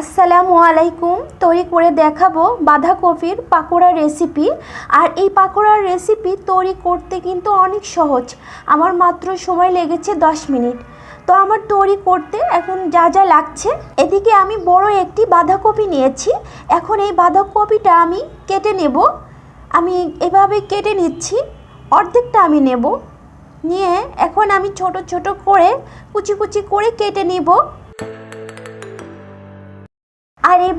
আসসালামু আলাইকুম। তৈরি করে দেখাবো বাঁধাকপির পাকোড়া রেসিপি আর এই পাকোড়ার রেসিপি তৈরি করতে কিন্তু অনেক সহজ। আমার মাত্র সময় লেগেছে 10 মিনিট। তো আমার তৈরি করতে এখন যা যা লাগছে, এদিকে আমি বড় একটি বাঁধাকপি নিয়েছি। এখন এই বাঁধাকপিটা আমি কেটে নেব। আমি এভাবে কেটে নিচ্ছি। অর্ধেকটা আমি নেব। নিয়ে এখন আমি ছোট ছোট করে কুচি কুচি করে কেটে নিব।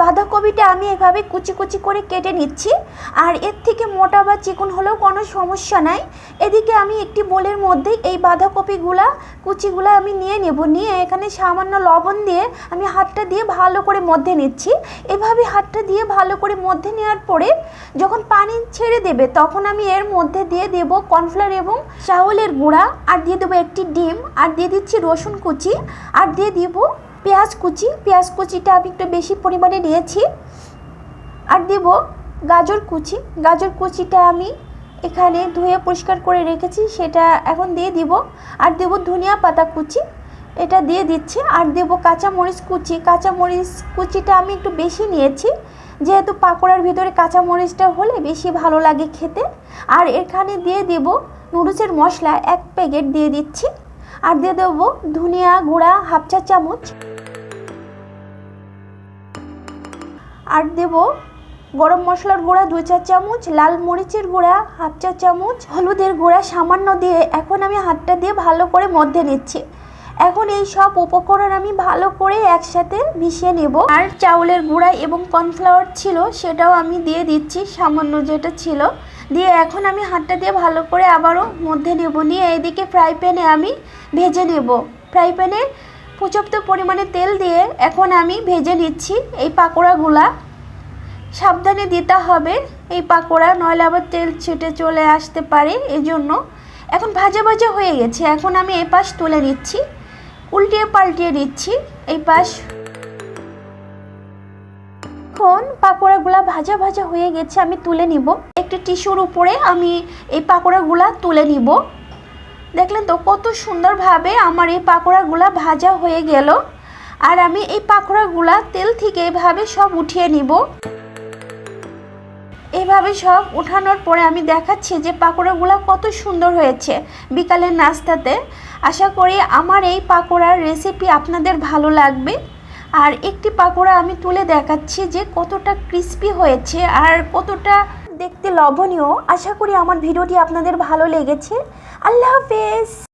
বাঁধাকপিটা আমি এভাবে কুচি কুচি করে কেটে নিচ্ছি। আর এর থেকে মোটা বা চিকন হলেও কোনো সমস্যা নাই। এদিকে আমি একটি বোলের মধ্যে এই বাঁধাকপিগুলা, কুচিগুলো আমি নিয়ে নেব। নিয়ে এখানে সামান্য লবণ দিয়ে আমি হাতটা দিয়ে ভালো করে মধ্যে নিচ্ছি। এভাবে হাতটা দিয়ে ভালো করে মধ্যে নেওয়ার পরে যখন পানি ছেড়ে দেবে, তখন আমি এর মধ্যে দিয়ে দেব কর্নফ্লাওয়ার এবং চাউলের গুঁড়া। আর দিয়ে দেবো একটি ডিম। আর দিয়ে দিচ্ছি রসুন কুচি। আর দিয়ে দিব পেঁয়াজ কুচি, পেঁয়াজ কুচিটা আমি একটু বেশি পরিমাণে নিয়েছি। আর দেব গাজর কুচি। গাজর কুচিটা আমি এখানে ধুয়ে পরিষ্কার করে রেখেছি, সেটা এখন দিয়ে দিব। আর দেব ধনিয়া পাতা কুচি, এটা দিয়ে দিচ্ছি। আর দেব কাঁচামরিচ কুচি। কাঁচামরিচ কুচিটা আমি একটু বেশি নিয়েছি, যেহেতু পাকোড়ার ভিতরে কাঁচামরিচটা হলে বেশি ভালো লাগে খেতে। আর এখানে দিয়ে দেব নুডলসের মশলা, এক প্যাকেট দিয়ে দিচ্ছি। আর দিয়ে দেবো ধনিয়া গুঁড়া, হাফ চা চামচ। আর দেব গরম মশলার গুঁড়া দুই চা চামচ, লাল মরিচের গুঁড়া হাফ চা চামচ, হলুদের গুঁড়া সামান্য দিয়ে এখন আমি হাতটা দিয়ে ভালো করে মধ্যে নিচ্ছি। এখন এই সব উপকরণ আমি ভালো করে একসাথে মিশিয়ে নেব। আর চাউলের গুঁড়া এবং কর্নফ্লাওয়ার ছিল সেটাও আমি দিয়ে দিচ্ছি, সামান্য যেটা ছিল। দিয়ে এখন আমি হাতটা দিয়ে ভালো করে আবারও মধ্যে নেব। নিয়ে এদিকে ফ্রাই প্যানে আমি ভেজে নেব। ফ্রাই প্যানে পর্যাপ্ত পরিমাণে তেল দিয়ে এখন আমি ভেজে নিচ্ছি এই পাকোড়াগুলা। সাবধানে দিতে হবে এই পাকোড়া, নইলে আবার তেল ছিটে চলে আসতে পারে এই জন্য এখন ভাজা ভাজা হয়ে গেছে, এখন আমি এই পাশ তুলে নিচ্ছি, উল্টিয়ে পাল্টিয়ে নিচ্ছি, এই পাশ। এখন পাকোড়াগুলা ভাজা ভাজা হয়ে গেছে, আমি তুলে নিব। একটি টিস্যুর উপরে আমি এই পাকোড়াগুলা তুলে নিব। দেখলেন তো, কত সুন্দরভাবে আমার এই পাকোড়াগুলা ভাজা হয়ে গেল। আর আমি এই পাকোড়াগুলা তেল থেকে এভাবে সব উঠিয়ে নিব। এইভাবে সব উঠানোর পরে আমি দেখাচ্ছি যে পাকোড়াগুলো কত সুন্দর হয়েছে বিকালের নাস্তাতে। আশা করি আমার এই পাকোড়ার রেসিপি আপনাদের ভালো লাগবে। আর একটি পাকোড়া আমি তুলে দেখাচ্ছি যে কতটা ক্রিস্পি হয়েছে আর কতটা দেখতে লবণীয় আশা করি আমার ভিডিওটি আপনাদের ভালো লেগেছে। আল্লাহ হাফেজ।